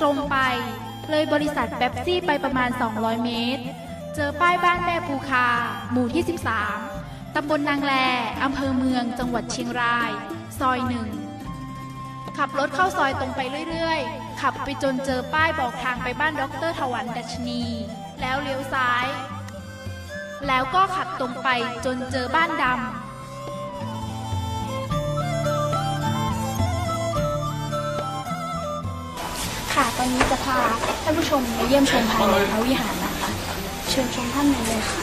ตรงไป เลยบริษัทเบบซี่ไปประมาณ 200 เมตร เจอป้ายบ้านแม่ภูคา หมู่ที่ 13 ตำบลนางแลอำเภอเมือง จังหวัดเชียงราย ซอยหนึ่ง ขับรถเข้าซอยตรงไปเรื่อยๆ ขับไปจนเจอป้ายบอกทางไปบ้านดรถวันดัชนี แล้วเลี้ยวซ้าย แล้วก็ขับตรงไปจนเจอบ้านดำ ค่ะ ตอนนี้จะพาท่านผู้ชมไปเยี่ยมชมภายในพระวิหารนะคะ เชิญชมท่านในเลยค่ะ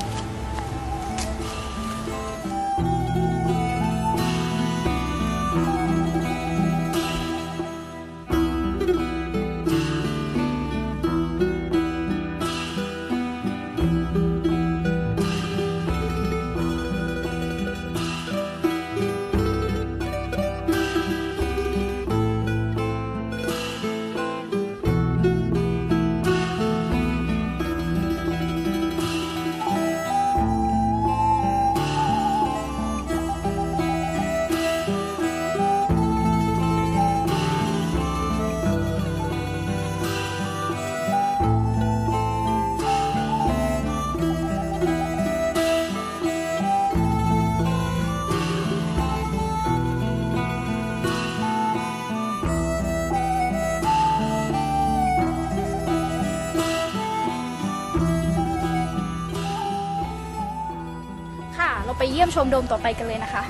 ไปเยี่ยมชมโดมต่อไปกันเลยนะคะเ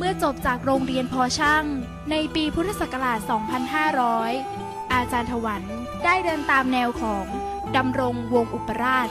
มื่อจบจากโรงเรียนพอช่าง ในปีพุทธศักราช 2500 อาจารย์ถวันได้เดินตามแนวของดำรงวงอุปราช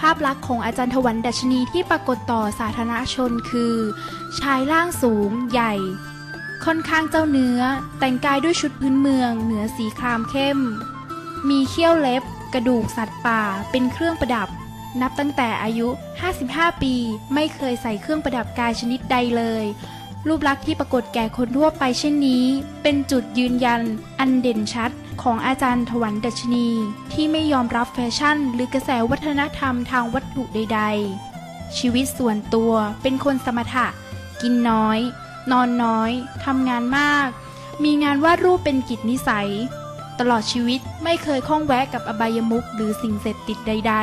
ภาพลักษณ์ของอาจารย์ถวันดัชนีที่ปรากฏต่อสาธารณชนคือ ชายร่างสูง ใหญ่ ค่อนข้างเจ้าเนื้อ แต่งกายด้วยชุดพื้นเมือง เหนือสีครามเข้ม มีเขี้ยวเล็บ กระดูกสัตว์ป่า เป็นเครื่องประดับ นับตั้งแต่อายุ 55 ปี ไม่เคยใส่เครื่องประดับกายชนิดใดเลย รูปลักษณ์ที่ปรากฏแก่คนทั่วไปเช่นนี้ เป็นจุดยืนยัน อันเด่นชัด ของอาจารย์ถวันดัชนี ที่ไม่ยอมรับแฟชั่น หรือกระแสวัฒนธรรมทางวัตถุใด ๆ ชีวิตส่วนตัวเป็นคนสมถะ กินน้อย นอนน้อยทำงานมาก มีงานวาดรูปเป็นกิจนิสัย ตลอดชีวิตไม่เคยข้องแวะกับอบายมุขหรือสิ่งเสพติดใด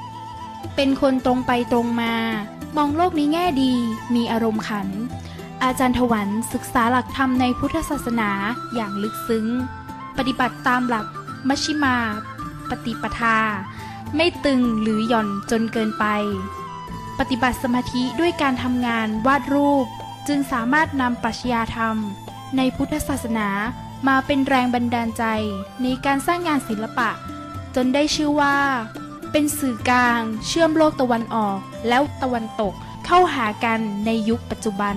ๆ เป็นคนตรงไปตรงมา มองโลกในแง่ดี มีอารมณ์ขันอาจารย์ถวันศึกษาหลักธรรมในพุทธศาสนาอย่างลึกซึ้ง ปฏิบัติตามหลักมัชชิมา ปฏิปทา ไม่ตึงหรือหย่อนจนเกินไป ปฏิบัติสมาธิด้วยการทำงานวาดรูป จึงสามารถนำปรัชญาธรรม ในพุทธศาสนามาเป็นแรงบันดาลใจในการสร้างงานศิลปะ จนได้ชื่อว่า เป็นสื่อกลางเชื่อมโลกตะวันออกแล้วตะวันตกเข้าหากันในยุคปัจจุบัน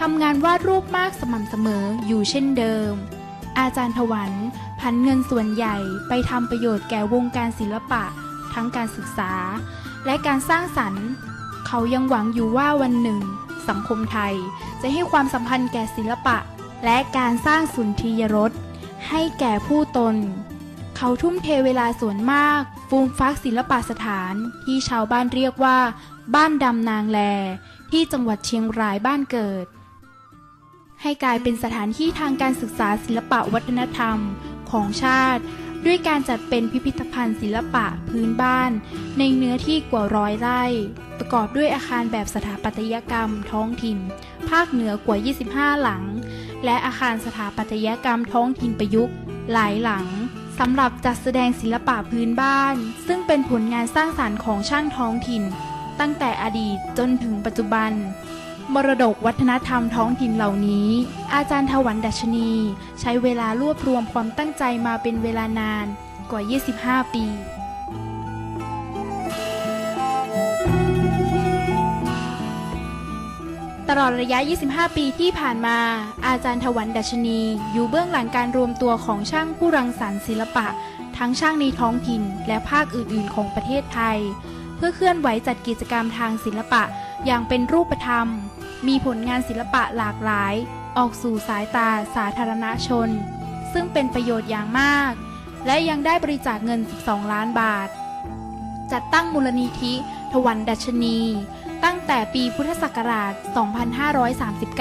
ทำงานวาดรูปมากสม่ำเสมออยู่เช่นเดิม อาจารย์ถวันพันเงินส่วนใหญ่ไปทำประโยชน์แก่วงการศิลปะ ทั้งการศึกษา และการสร้างสรรค์ เขายังหวังอยู่ว่าวันหนึ่ง สังคมไทยจะให้ความสำคัญแก่ศิลปะ และการสร้างสุนทรียรสให้แก่ผู้ตน เขาทุ่มเทเวลาส่วนมาก ฟูมฟักศิลปะสถานที่ชาวบ้านเรียกว่า บ้านดำนางแล ที่จังหวัดเชียงรายบ้านเกิด ให้กลายเป็นสถานที่ทางการศึกษาศิลปะวัฒนธรรมของชาติ ด้วยการจัดเป็นพิพิธภัณฑ์ศิลปะพื้นบ้าน ในเนื้อที่กว่าร้อยไร่ ประกอบด้วยอาคารแบบสถาปัตยกรรมท้องถิ่น ภาคเหนือกว่า 25 หลัง และอาคารสถาปัตยกรรมท้องถิ่นประยุกต์ หลายหลังสำหรับจัดแสดงศิลปะพื้นบ้าน ซึ่งเป็นผลงานสร้างสารรค์ของช่างท้องถิ่น ตั้งแต่อดีตจนถึงปัจจุบัน มรดกวัฒนธรรมท้องถิ่นเหล่านี้ อาจารย์ถวันดัชนี ใช้เวลารวบรวมความตั้งใจมาเป็นเวลานานกว่า 25 ปีตลอดระยะ 25 ปีที่ผ่านมา อาจารย์ถวันดัชนี อยู่เบื้องหลังการรวมตัวของช่างผู้รังสรรค์ศิลปะ ทั้งช่างในท้องถิ่น และภาคอื่น ๆ ของประเทศไทย เพื่อเคลื่อนไหวจัดกิจกรรมทางศิลปะอย่างเป็นรูปธรรม มีผลงานศิลปะหลากหลาย ออกสู่สายตาสาธารณชน ซึ่งเป็นประโยชน์อย่างมาก และยังได้บริจาคเงิน 12 ล้านบาท จัดตั้งมูลนิธิถวันดัชนี ตั้งแต่ปีพุทธศักราช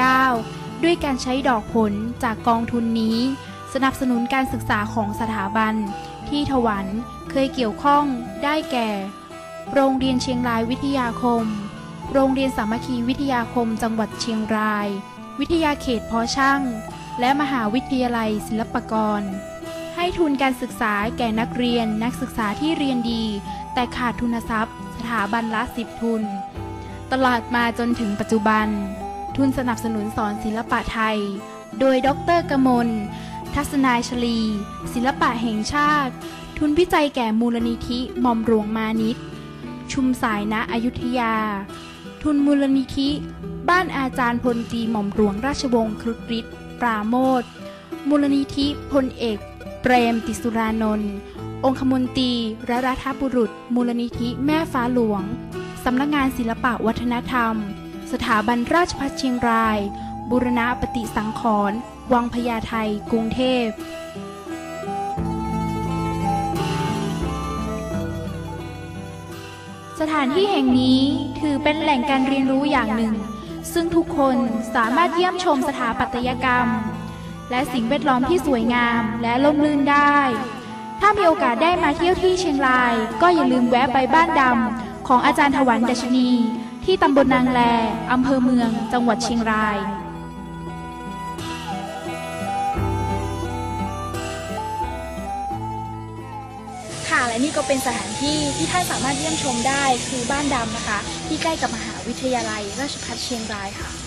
2539 ด้วยการใช้ดอกผลจากกองทุนนี้ สนับสนุนการศึกษาของสถาบัน ที่ถวันเคยเกี่ยวข้องได้แก่ โรงเรียนเชียงรายวิทยาคม โรงเรียนสามัคคีวิทยาคมจังหวัดเชียงราย วิทยาเขตพอช่าง และมหาวิทยาลัยศิลปากร ให้ทุนการศึกษาแก่นักเรียนนักศึกษาที่เรียนดี แต่ขาดทุนทรัพย์ สถาบันละสิบทุน ตลอดมาจนถึงปัจจุบัน ทุนสนับสนุนสอนศิลปะไทย โดยดรกมล ทัศนายชลี ศิลปะแห่งชาติ ทุนวิจัยแก่มูลนิธิหม่อมหลวงมานิตชุมสายณอยุธยา ทุนมูลนิธิ บ้านอาจารย์พลตีหม่อมหลวงราชวงศ์ครุฑฤทธิ์ปราโมทมูลนิธิพลเอก เปรมติสุรานนท์องคมนตรีและรัฐบุรุษ มูลนิธิแม่ฟ้าหลวง สำนักงานศิลปะวัฒนธรรม สถาบันราชภัฏเชียงราย บุรณะปฏิสังขรณ์วังพญาไทกรุงเทพ ถานที่แห่งนี้ถือเป็นแหล่งการเรียนรู้อย่างหนึ่ง ซึ่งทุกคนสามารถเยี่ยมชมสถาปัตยกรรม และสิ่งแวดล้อมที่สวยงามและล่มลื่นได้ ถ้ามีโอกาสได้มาเที่ยวที่เชียงราย ก็อย่าลืมแวะไปบ้านดำของอาจารย์ถวันดัชนี ที่ตำบลนางแลอำเภอเมือง จังหวัดเชียงราย และนี่ก็เป็นสถานที่ที่ท่านสามารถเยี่ยมชมได้คือบ้านดำนะคะ ที่ใกล้กับมหาวิทยาลัยราชภัฏเชียงรายค่ะ